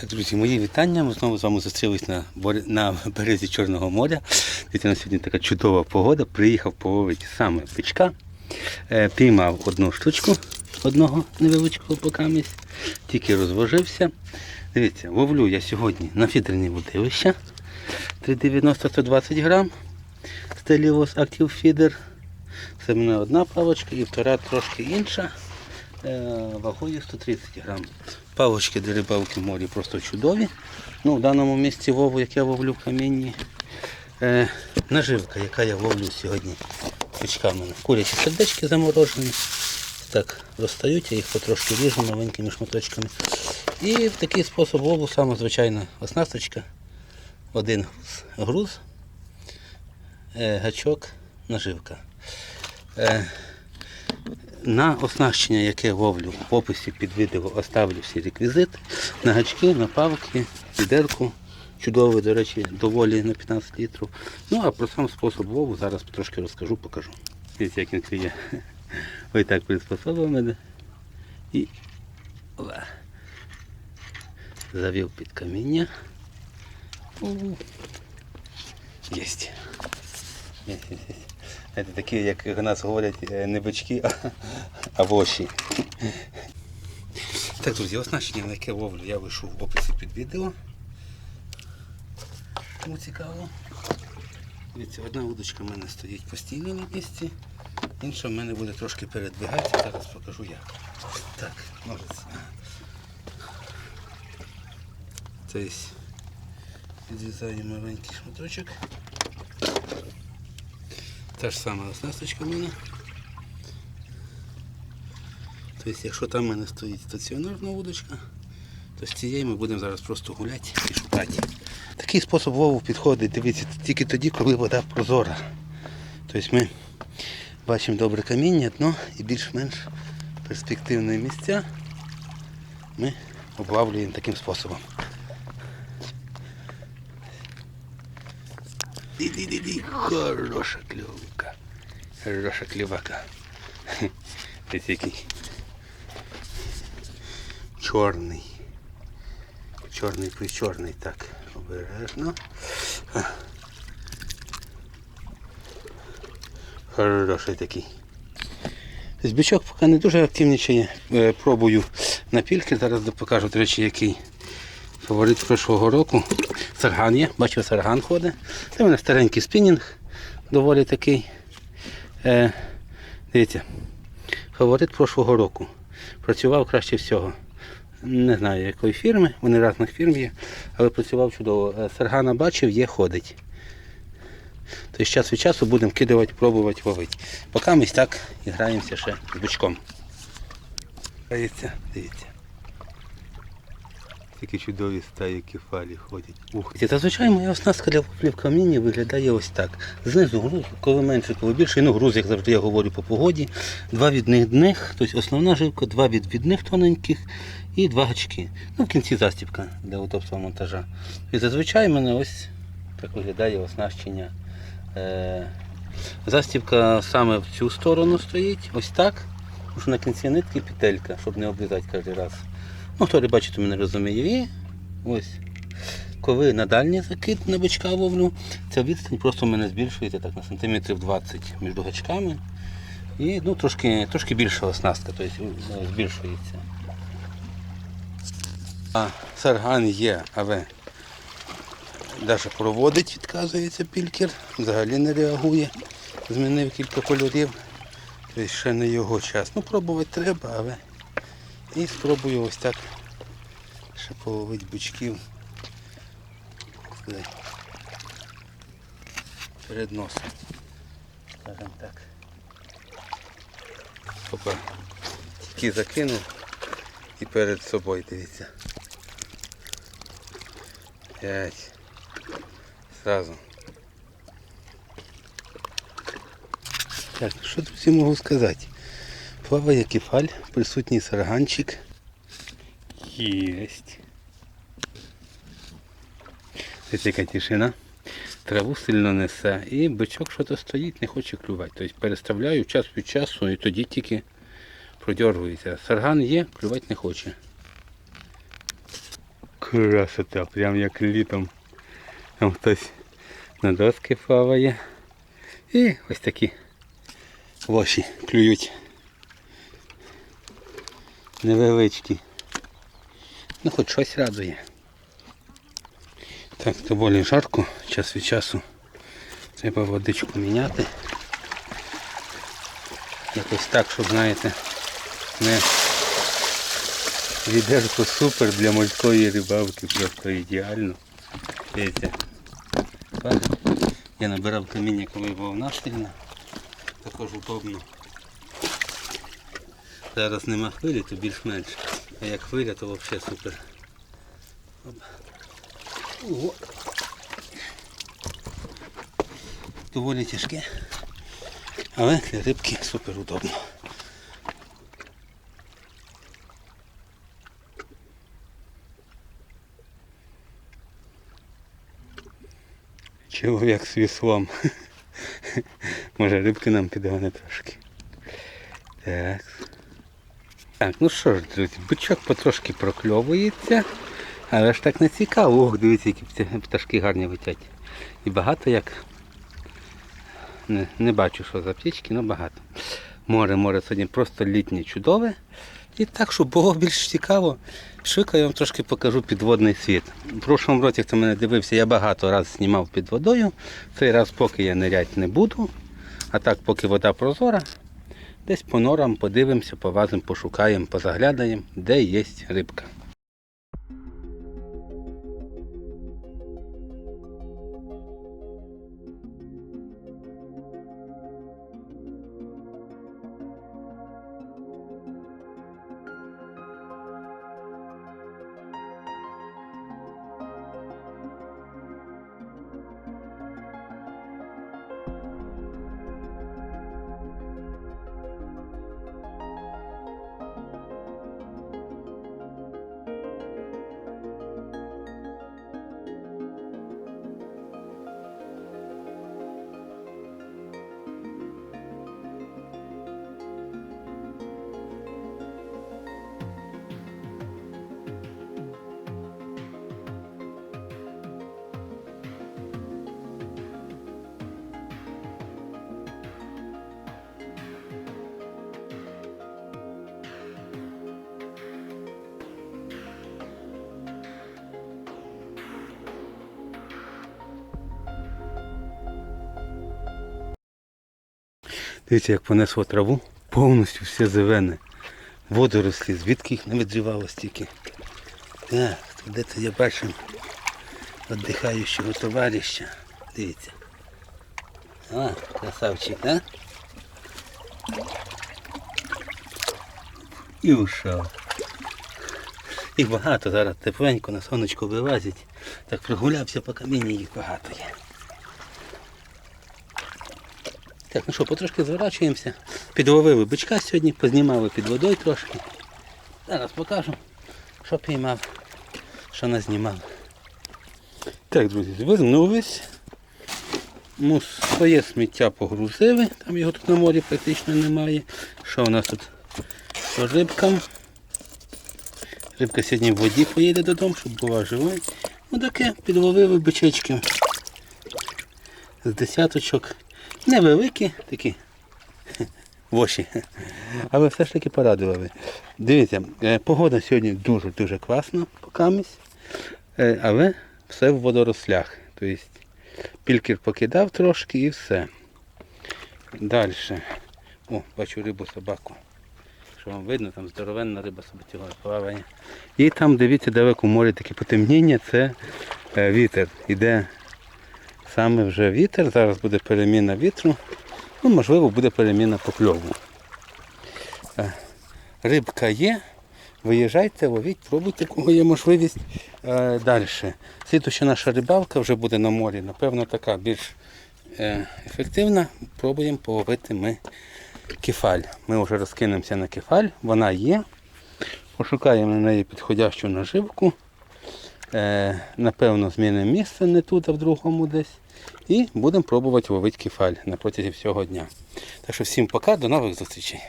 Так, друзі, мої вітання. Ми знову з вами зустрілись на, на березі Чорного моря. Дивіться, на сьогодні така чудова погода. Приїхав половити саме бичка. Е, піймав одну штучку, одного невеличкого покамість, тільки розвожився. Дивіться, ловлю я сьогодні на фідерні водилища. 390-120 грам. Стеліос Active Feeder. Це мене одна палочка і втора трошки інша. Е, вагою 130 грам. Палочки для рибалки в морі просто чудові. Ну, в даному місці вову, як я ловлю в камінні. Е, наживка, яка я ловлю сьогодні пучками. Курячі сердечки заморожені. Так, розстають, я їх потрошки ріжу маленькими шматочками. І в такий спосіб лову саме звичайна оснасточка. Один груз, е, гачок, наживка. Е, на оснащення, яке ловлю в описі під відео оставлю всі реквізити. На гачки, на палки, відерку. Чудовий, до речі, доволі на 15 літрів. Ну а про сам спосіб лову зараз трошки розкажу, покажу. Дивіться, як він клює. Ось так приспособив мене. І завів під каміння. Єсть. Це такі, як у нас говорять, е, не бички, а, а воші. Так, друзі, оснащення, на яке ловлю, я лишу в описі під відео. Кому цікаво. Дивіться, одна удочка в мене стоїть постійно на місці, інша в мене буде трошки передвигатися, зараз покажу як. Так, ножиці. Тобто відрізаю маленький шматочок. Та ж сама оснасточка в мене. Тобто, якщо там в мене стоїть стаціонарна удочка, то з цією ми будемо зараз просто гуляти і шукати. Такий спосіб лову підходить, дивіться, тільки тоді, коли вода прозора. Тобто ми бачимо добре каміння, дно і більш-менш перспективні місця ми облавлюємо таким способом. Ди-ди-ди-ди, хороша клювка. Хороша клювака. Ось який. Чорний. Чорний при чорний. Так, обережно. Хороший такий. Бичок поки не дуже активнічає. Е, Пробую на пільки. Зараз покажу, до речі, який фаворит прошлого року. Сарган є, бачу, сарган ходить. Це в мене старенький спінінг, доволі такий. Е, дивіться, фаворит прошлого року. Працював краще всього. Не знаю якої фірми, вони різних фірм є, але працював чудово. Е, Саргана бачив, є, ходить. Тобто час від часу будемо кидувати, пробувати ловити. Поки ми так і граємося ще з бичком. Дивіться, дивіться. Такі чудові стаї кефалі ходять. Ух. Зазвичай моя оснастка для ловлі в камінні виглядає ось так. Знизу груз, коли менше, коли більше. Ну, груз, як завжди я говорю по погоді. Два відних, тобто основна жилка, два відвідних тоненьких і два гачки. Ну, в кінці застібка для удобства монтажа. І зазвичай в мене ось так виглядає оснащення. Е, Застібка саме в цю сторону стоїть, ось так. Тому що на кінці нитки петелька, щоб не обрізати кожен раз. Ну, хто бачите, мене розуміє. Ось. Коли на дальній закид на бичка ловлю, ця відстань просто в мене збільшується так, на сантиметрів 20 між гачками. І ну, трошки, трошки більша оснастка, тобто збільшується. А сарган є, але навіть проводить, відказується пількер, взагалі не реагує. Змінив кілька кольорів. Тобто ще не його час. Ну, пробувати треба, але і спробую ось так ще половити бичків. Перед носом. Скажем так. Опа. Тільки закинув і перед собою дивіться. П'ять. Сразу. Так, що друзі можу сказати? Плаває кефаль, присутній сарганчик. Єсть. Ось яка тишина. Траву сильно несе. І бичок що-то стоїть, не хоче клювати. Тобто переставляю час від часу і тоді тільки продергується. Сарган є, клювати не хоче. Красота, прям як літом. Там хтось на доски плаває. І ось такі лоші клюють. Невеличкі. Ну хоч щось радує. Так, доволі жарко, час від часу треба водичку міняти. Якось так, щоб, знаєте, не відерко супер для морської рибалки, просто ідеально. Дивіться. Я набирав каміння, коли волна сильна. Також удобно. Зараз нема хвилі, то більш-менш. А як хвиля, то взагалі супер. Оп. Ого. Доволі тяжке, але для рибки супер удобно. Чоловік з віслом. Може рибки нам підгоне трошки. Так. Так, ну що ж, друзі, бичок потрошки прокльовується, але ж так не цікаво. Ох, дивіться, які пташки гарні летять. І багато як. Не, не бачу, що за птічки, але багато. Море, море сьогодні просто літнє чудове. І так, щоб було більш цікаво, швидко я вам трошки покажу підводний світ. У прошлому році, хто мене дивився, я багато разів знімав під водою. Цей раз поки я ниряти не буду. А так, поки вода прозора, десь по норам подивимося, повазимо, пошукаємо, позаглядаємо, де є рибка. Дивіться, як понесло траву, повністю все зелене. Водорослі, звідки їх не відривало стільки. Так, де це я бачив віддихаючого товариша. Дивіться. А, красавчик, а? І ушов. Їх багато зараз тепленько на сонечко вилазять. Так прогулявся по камінні, їх багато є. Так, ну що, потрошки зворачуємося. Підловили бичка сьогодні, познімали під водою трошки. Зараз покажу, що піймав, що назнімав. Так, друзі, звернулись. Ну, своє сміття погрузили, там його тут на морі практично немає. Що у нас тут по рибкам? Рибка сьогодні в воді поїде додому, щоб була жива. Ну таке підловили бичечки. З десяточок. Невеликі такі воші. Але все ж таки порадували. Дивіться, е, погода сьогодні дуже-дуже класна покамість, е, але все в водорослях. Тобто пількір покидав трошки і все. Далі. О, бачу рибу собаку. Що вам видно, там здоровенна риба собацюга плаває. І там, дивіться, далеко в морі таке потемніння, це е, вітер. Іде саме вже вітер, зараз буде переміна вітру, ну, можливо, буде переміна покльову. Е, Рибка є, виїжджайте, ловіть, пробуйте, кого є можливість. Е, Далі. Слідуща наша рибалка вже буде на морі, напевно, така більш е, ефективна. Пробуємо половити ми кефаль. Ми вже розкинемося на кефаль, вона є. Пошукаємо на неї підходящу наживку. Напевно, змінимо місце не тут, а в другому десь. І будемо пробувати ловити кефаль на протязі всього дня. Так що всім пока, до нових зустрічей.